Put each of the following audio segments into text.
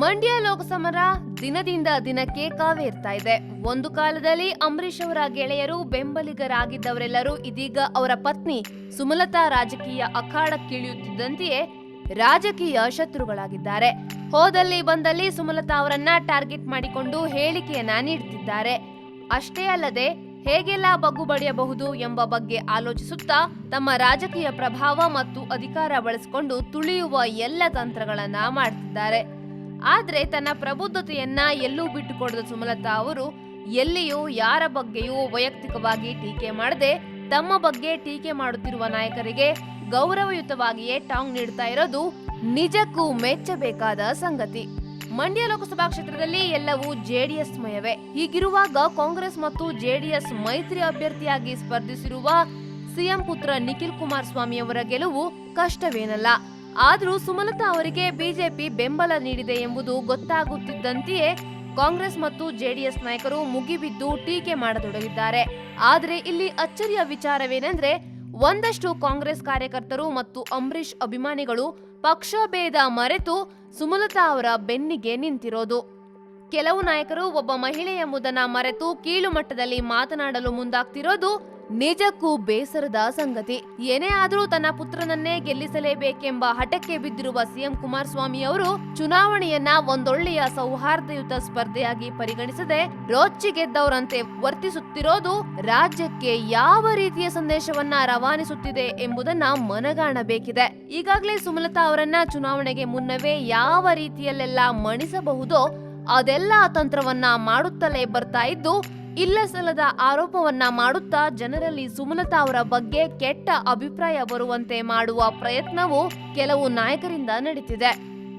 ಮಂಡ್ಯ ಲೋಕಸಮರ ದಿನದಿಂದ ದಿನಕ್ಕೆ ಕಾವೇರ್ತಾ ಇದೆ. ಒಂದು ಕಾಲದಲ್ಲಿ ಅಂಬರೀಷ್ ಅವರ ಗೆಳೆಯರು ಬೆಂಬಲಿಗರಾಗಿದ್ದವರೆಲ್ಲರೂ ಇದೀಗ ಅವರ ಪತ್ನಿ ಸುಮಲತಾ ರಾಜಕೀಯ ಅಖಾಡಕ್ಕಿಳಿಯುತ್ತಿದ್ದಂತೆಯೇ ರಾಜಕೀಯ ಶತ್ರುಗಳಾಗಿದ್ದಾರೆ. ಹೋದಲ್ಲಿ ಬಂದಲ್ಲಿ ಸುಮಲತಾ ಅವರನ್ನ ಟಾರ್ಗೆಟ್ ಮಾಡಿಕೊಂಡು ಹೇಳಿಕೆಯನ್ನ ನೀಡುತ್ತಿದ್ದಾರೆ ಅಷ್ಟೇ ಅಲ್ಲದೆ ಹೇಗೆಲ್ಲ ಬಗ್ಗು ಬಡಿಯಬಹುದು ಎಂಬ ಬಗ್ಗೆ ಆಲೋಚಿಸುತ್ತಾ ತಮ್ಮ ರಾಜಕೀಯ ಪ್ರಭಾವ ಮತ್ತು ಅಧಿಕಾರ ಬಳಸಿಕೊಂಡು ತುಳಿಯುವ ಎಲ್ಲ ತಂತ್ರಗಳನ್ನ ಮಾಡ್ತಿದ್ದಾರೆ. ಆದ್ರೆ ತನ್ನ ಪ್ರಬುದ್ಧತೆಯನ್ನ ಎಲ್ಲೂ ಬಿಟ್ಟುಕೊಡದ ಸುಮಲತಾ ಅವರು ಎಲ್ಲಿಯೂ ಯಾರ ಬಗ್ಗೆಯೂ ವೈಯಕ್ತಿಕವಾಗಿ ಟೀಕೆ ಮಾಡದೆ ತಮ್ಮ ಬಗ್ಗೆ ಟೀಕೆ ಮಾಡುತ್ತಿರುವ ನಾಯಕರಿಗೆ ಗೌರವಯುತವಾಗಿಯೇ ಟಾಂಗ್ ನೀಡ್ತಾ ಇರೋದು ನಿಜಕ್ಕೂ ಮೆಚ್ಚಬೇಕಾದ ಸಂಗತಿ. ಮಂಡ್ಯ ಲೋಕಸಭಾ ಕ್ಷೇತ್ರದಲ್ಲಿ ಎಲ್ಲವೂ ಜೆಡಿಎಸ್ ಮಯವೇ. ಹೀಗಿರುವಾಗ ಕಾಂಗ್ರೆಸ್ ಮತ್ತು ಜೆಡಿಎಸ್ ಮೈತ್ರಿ ಅಭ್ಯರ್ಥಿಯಾಗಿ ಸ್ಪರ್ಧಿಸಿರುವ ಸಿಎಂ ಪುತ್ರ ನಿಖಿಲ್ ಕುಮಾರಸ್ವಾಮಿ ಅವರ ಗೆಲುವು ಕಷ್ಟವೇನಲ್ಲ. ಆದ್ರೂ ಸುಮಲತಾ ಅವರಿಗೆ ಬಿಜೆಪಿ ಬೆಂಬಲ ನೀಡಿದೆ ಎಂಬುದು ಗೊತ್ತಾಗುತ್ತಿದ್ದಂತೆಯೇ ಕಾಂಗ್ರೆಸ್ ಮತ್ತು ಜೆಡಿಎಸ್ ನಾಯಕರು ಮುಗಿಬಿದ್ದು ಟೀಕೆ ಮಾಡತೊಡಗಿದ್ದಾರೆ. ಆದರೆ ಇಲ್ಲಿ ಅಚ್ಚರಿಯ ವಿಚಾರವೇನೆಂದ್ರೆ, ಒಂದಷ್ಟು ಕಾಂಗ್ರೆಸ್ ಕಾರ್ಯಕರ್ತರು ಮತ್ತು ಅಂಬರೀಷ್ ಅಭಿಮಾನಿಗಳು ಪಕ್ಷ ಭೇದ ಮರೆತು ಸುಮಲತಾ ಅವರ ಬೆನ್ನಿಗೆ ನಿಂತಿರೋದು. ಕೆಲವು ನಾಯಕರು ಒಬ್ಬ ಮಹಿಳೆ ಎಂಬುದನ್ನ ಮರೆತು ಕೀಳು ಮಟ್ಟದಲ್ಲಿ ಮಾತನಾಡಲು ಮುಂದಾಗ್ತಿರೋದು ನಿಜಕ್ಕೂ ಬೇಸರದ ಸಂಗತಿ. ಏನೇ ಆದರೂ ತನ್ನ ಪುತ್ರನನ್ನೇ ಗೆಲ್ಲಿಸಲೇಬೇಕೆಂಬ ಹಠಕ್ಕೆ ಬಿದ್ದಿರುವ ಸಿಎಂ ಕುಮಾರಸ್ವಾಮಿ ಅವರು ಚುನಾವಣೆಯನ್ನ ಒಂದೊಳ್ಳೆಯ ಸೌಹಾರ್ದಯುತ ಸ್ಪರ್ಧೆಯಾಗಿ ಪರಿಗಣಿಸದೆ ರೊಚ್ಚಿಗೆದ್ದವರಂತೆ ವರ್ತಿಸುತ್ತಿರೋದು ರಾಜ್ಯಕ್ಕೆ ಯಾವ ರೀತಿಯ ಸಂದೇಶವನ್ನ ರವಾನಿಸುತ್ತಿದೆ ಎಂಬುದನ್ನ ಮನಗಾಣಬೇಕಿದೆ. ಈಗಾಗಲೇ ಸುಮಲತಾ ಅವರನ್ನ ಚುನಾವಣೆಗೆ ಮುನ್ನವೇ ಯಾವ ರೀತಿಯಲ್ಲೆಲ್ಲ ಮಣಿಸಬಹುದೋ ಅದೆಲ್ಲ ತಂತ್ರವನ್ನ ಮಾಡುತ್ತಲೇ ಬರ್ತಾ ಇದ್ದು ಇಲ್ಲ ಸಲ್ಲದ ಆರೋಪವನ್ನ ಮಾಡುತ್ತಾ ಜನರಲ್ಲಿ ಸುಮಲತಾ ಅವರ ಬಗ್ಗೆ ಕೆಟ್ಟ ಅಭಿಪ್ರಾಯ ಬರುವಂತೆ ಮಾಡುವ ಪ್ರಯತ್ನವು ಕೆಲವು ನಾಯಕರಿಂದ ನಡೀತಿದೆ.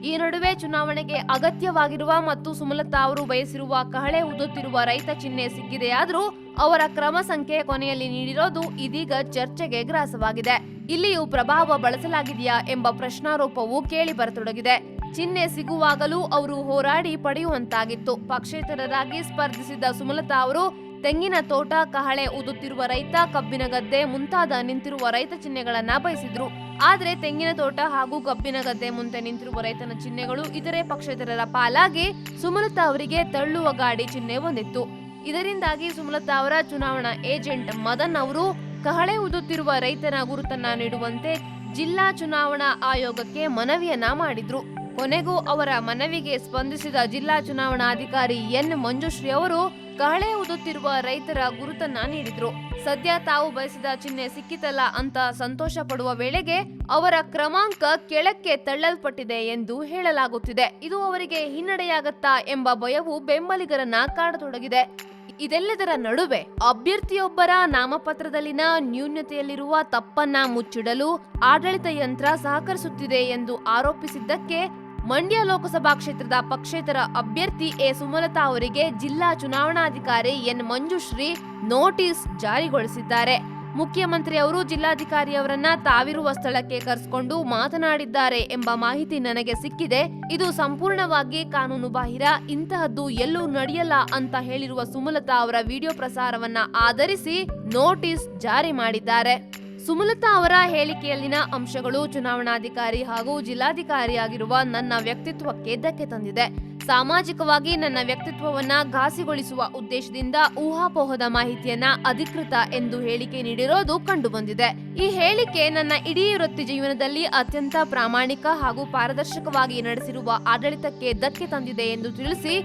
ಈ ನಡುವೆ ಚುನಾವಣೆಗೆ ಅಗತ್ಯವಾಗಿರುವ ಮತ್ತು ಸುಮಲತಾ ಅವರು ಬಯಸಿರುವ ಕಹಳೆ ಉದುತ್ತಿರುವ ರೈತ ಚಿಹ್ನೆ ಸಿಕ್ಕಿದೆಯಾದರೂ ಅವರ ಕ್ರಮ ಸಂಖ್ಯೆ ಕೊನೆಯಲ್ಲಿ ನೀಡಿರೋದು ಇದೀಗ ಚರ್ಚೆಗೆ ಗ್ರಾಸವಾಗಿದೆ. ಇಲ್ಲಿಯೂ ಪ್ರಭಾವ ಬಳಸಲಾಗಿದೆಯಾ ಎಂಬ ಪ್ರಶ್ನಾರೋಪವು ಕೇಳಿ ಬರತೊಡಗಿದೆ. ಚಿಹ್ನೆ ಸಿಗುವಾಗಲೂ ಅವರು ಹೋರಾಡಿ ಪಡೆಯುವಂತಾಗಿತ್ತು. ಪಕ್ಷೇತರರಾಗಿ ಸ್ಪರ್ಧಿಸಿದ್ದ ಸುಮಲತಾ ಅವರು, ತೆಂಗಿನ ತೋಟ, ಕಹಳೆ ಉದುತ್ತಿರುವ ರೈತ, ಕಬ್ಬಿನ ಗದ್ದೆ, ಮುಂತಾದ ನಿಂತಿರುವ ರೈತ ಚಿಹ್ನೆಗಳನ್ನ ಬಯಸಿದ್ರು. ಆದರೆ ತೆಂಗಿನ ತೋಟ ಹಾಗೂ ಕಬ್ಬಿನ ಗದ್ದೆ ಮುಂದೆ ನಿಂತಿರುವ ರೈತನ ಚಿಹ್ನೆಗಳು ಇತರೆ ಪಕ್ಷೇತರರ ಪಾಲಾಗಿ ಸುಮಲತಾ ಅವರಿಗೆ ತಳ್ಳುವ ಗಾಡಿ ಚಿಹ್ನೆ ಹೊಂದಿತ್ತು ಇದರಿಂದಾಗಿ ಸುಮಲತಾ ಅವರ ಚುನಾವಣಾ ಏಜೆಂಟ್ ಮದನ್ ಅವರು ಕಹಳೆ ಉದುತ್ತಿರುವ ರೈತನ ಗುರುತನ್ನ ನೀಡುವಂತೆ ಜಿಲ್ಲಾ ಚುನಾವಣಾ ಆಯೋಗಕ್ಕೆ ಮನವಿಯನ್ನ ಮಾಡಿದ್ರು. ಕೊನೆಗೂ ಅವರ ಮನವಿಗೆ ಸ್ಪಂದಿಸಿದ ಜಿಲ್ಲಾ ಚುನಾವಣಾಧಿಕಾರಿ ಎನ್ ಮಂಜುಶ್ರೀ ಅವರು ಕಹಳೆ ಉದುತ್ತಿರುವ ರೈತರ ಗುರುತನ್ನ ನೀಡಿದ್ರು. ಸದ್ಯ ತಾವು ಬಯಸಿದ ಚಿಹ್ನೆ ಸಿಕ್ಕಿತಲ್ಲ ಅಂತ ಸಂತೋಷ ಪಡುವ ವೇಳೆಗೆ ಅವರ ಕ್ರಮಾಂಕ ಕೆಳಕ್ಕೆ ತಳ್ಳಲ್ಪಟ್ಟಿದೆ ಎಂದು ಹೇಳಲಾಗುತ್ತಿದೆ. ಇದು ಅವರಿಗೆ ಹಿನ್ನಡೆಯಾಗತ್ತಾ ಎಂಬ ಭಯವು ಬೆಂಬಲಿಗರನ್ನ ಕಾಡತೊಡಗಿದೆ. ಇದೆಲ್ಲದರ ನಡುವೆ ಅಭ್ಯರ್ಥಿಯೊಬ್ಬರ ನಾಮಪತ್ರದಲ್ಲಿನ ನ್ಯೂನ್ಯತೆಯಲ್ಲಿರುವ ತಪ್ಪನ್ನ ಮುಚ್ಚಿಡಲು ಆಡಳಿತ ಯಂತ್ರ ಸಹಕರಿಸುತ್ತಿದೆ ಎಂದು ಆರೋಪಿಸಿದ್ದಕ್ಕೆ ಮಂಡ್ಯ ಲೋಕಸಭಾ ಕ್ಷೇತ್ರದ ಪಕ್ಷೇತರ ಅಭ್ಯರ್ಥಿ ಎ ಸುಮಲತಾ ಅವರಿಗೆ ಜಿಲ್ಲಾ ಚುನಾವಣಾಧಿಕಾರಿ ಎನ್ ಮಂಜುಶ್ರೀ ನೋಟಿಸ್ ಜಾರಿಗೊಳಿಸಿದ್ದಾರೆ. ಮುಖ್ಯಮಂತ್ರಿ ಅವರು ಜಿಲ್ಲಾಧಿಕಾರಿಯವರನ್ನ ತಾವಿರುವ ಸ್ಥಳಕ್ಕೆ ಕರೆಸಿಕೊಂಡು ಮಾತನಾಡಿದ್ದಾರೆ ಎಂಬ ಮಾಹಿತಿ ನನಗೆ ಸಿಕ್ಕಿದೆ. ಇದು ಸಂಪೂರ್ಣವಾಗಿ ಕಾನೂನು ಬಾಹಿರ. ಇಂತಹದ್ದು ಎಲ್ಲೂ ನಡೆಯಲ್ಲ ಅಂತ ಹೇಳಿರುವ ಸುಮಲತಾ ಅವರ ವಿಡಿಯೋ ಪ್ರಸಾರವನ್ನ ಆಧರಿಸಿ ನೋಟಿಸ್ ಜಾರಿ ಮಾಡಿದ್ದಾರೆ. ಸುಮಲತಾ ಅವರ ಹೇಳಿಕೆಯಲ್ಲಿನ ಅಂಶಗಳು ಚುನಾವಣಾಧಿಕಾರಿ ಹಾಗೂ ಜಿಲ್ಲಾಧಿಕಾರಿಯಾಗಿರುವ ನನ್ನ ವ್ಯಕ್ತಿತ್ವಕ್ಕೆ ಧಕ್ಕೆ ತಂದಿದೆ. ಸಾಮಾಜಿಕವಾಗಿ ನನ್ನ ವ್ಯಕ್ತಿತ್ವವನ್ನ ಘಾಸಿಗೊಳಿಸುವ ಉದ್ದೇಶದಿಂದ ಊಹಾಪೋಹದ ಮಾಹಿತಿಯನ್ನ ಅಧಿಕೃತ ಎಂದು ಹೇಳಿಕೆ ನೀಡಿರೋದು ಕಂಡುಬಂದಿದೆ. ಈ ಹೇಳಿಕೆ ನನ್ನ ಇಡೀ ವೃತ್ತಿ ಜೀವನದಲ್ಲಿ ಅತ್ಯಂತ ಪ್ರಾಮಾಣಿಕ ಹಾಗೂ ಪಾರದರ್ಶಕವಾಗಿ ನಡೆಸಿರುವ ಆಡಳಿತಕ್ಕೆ ಧಕ್ಕೆ ತಂದಿದೆ ಎಂದು ತಿಳಿಸಿ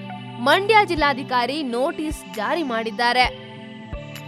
ಮಂಡ್ಯ ಜಿಲ್ಲಾಧಿಕಾರಿ ನೋಟಿಸ್ ಜಾರಿ ಮಾಡಿದ್ದಾರೆ.